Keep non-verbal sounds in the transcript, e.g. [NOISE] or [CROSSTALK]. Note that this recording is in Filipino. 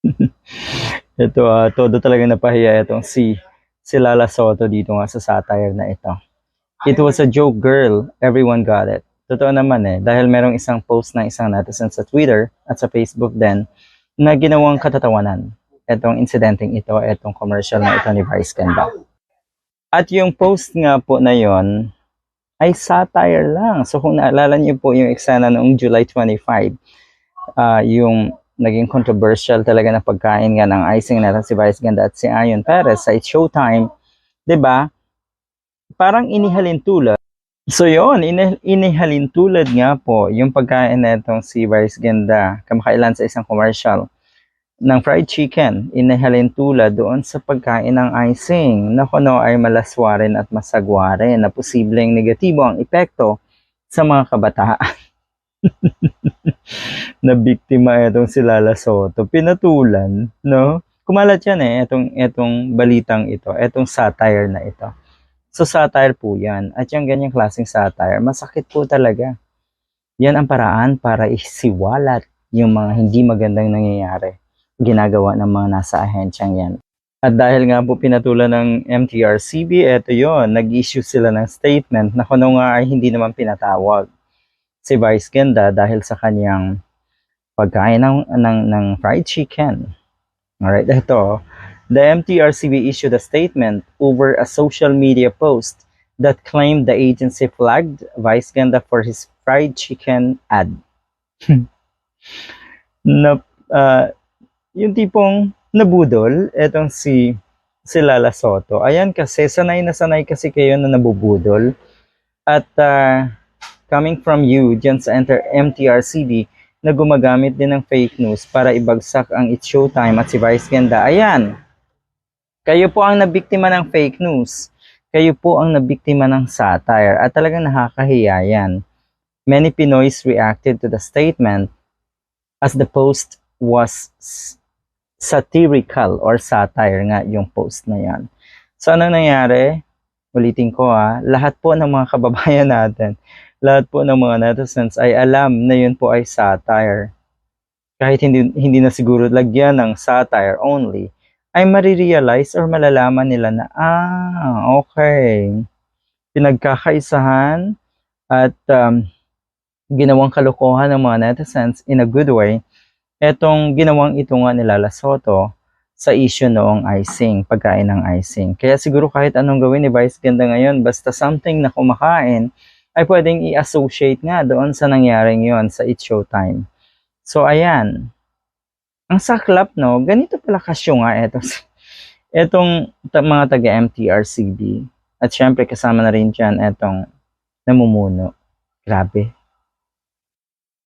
[LAUGHS] Ito, ah, todo talaga napahiya itong si, si Lala Soto dito nga sa satire na ito. It was a joke, girl. Everyone got it. Totoo naman eh, dahil merong isang post ng isang netizen sa Twitter at sa Facebook din na ginawang katatawanan. Itong incidenteng ito, itong commercial na ito ni Vice Ganda. At yung post nga po na yon ay satire lang. So kung naalala niyo po yung eksena noong July 25, ah, yung naging controversial talaga na pagkain nga ng icing na si Vice Ganda at si Ayon Perez sa Showtime, 'di ba? Parang inihalin tulad. So yon, ini- inihalin tulad nga po yung pagkain na itong si Vice Ganda kamakailan sa isang commercial ng fried chicken, inihalin tulad doon sa pagkain ng icing na kuno ay malaswarin at masagwarin na posibleng negatibo ang epekto sa mga kabataan [LAUGHS] [LAUGHS] na biktima itong si Lala Soto. Pinatulan, no? Kumalat yan eh, itong, itong balitang ito, itong satire na ito. So satire po yan. At yung ganyang klaseng satire, masakit po talaga. Yan ang paraan para isiwalat yung mga hindi magandang nangyayari ginagawa ng mga nasa ahensyang yan. At dahil nga po pinatulan ng MTRCB, eto yon nag-issue sila ng statement na kuno nga ay hindi naman pinatawag si Vice Ganda dahil sa kanyang pagkain ng, ng, ng fried chicken. Alright, ito. The MTRCB issued a statement over a social media post that claimed the agency flagged Vice Ganda for his fried chicken ad. [LAUGHS] na, ah, yung tipong nabudol, etong si si Lala Soto. Ayan kasi, sanay na sanay kasi kayo na nabubudol. At ah, coming from you, dyan sa Enter MTRCB, na gumagamit din ng fake news para ibagsak ang It's Showtime at si Vice Ganda. Ayan, kayo po ang nabiktima ng fake news. Kayo po ang nabiktima ng satire at talagang nakakahiya yan. Many Pinoys reacted to the statement as the post was satirical or satire nga yung post na yan. So anong nangyari? Ulitin ko ah, lahat po ng mga kababayan [LAUGHS] natin, lahat po ng mga netizens ay alam na yun po ay satire. Kahit hindi, hindi na siguro lagyan ng satire only, ay marirealize or malalaman nila na, ah, okay, pinagkakaisahan at um, ginawang kalokohan ng mga netizens in a good way, etong ginawang ito nga ni Lala Soto sa issue noong icing, pagkain ng icing. Kaya siguro kahit anong gawin ni Vice Ganda ngayon, basta something na kumakain, ay pwedeng i-associate nga doon sa nangyaring yon sa It's Showtime. So, ayan. Ang saklap, no? Ganito pala kasyo nga eto. [LAUGHS] Etong ta- mga taga-MTRCB. At syempre, kasama na rin dyan etong namumuno. Grabe.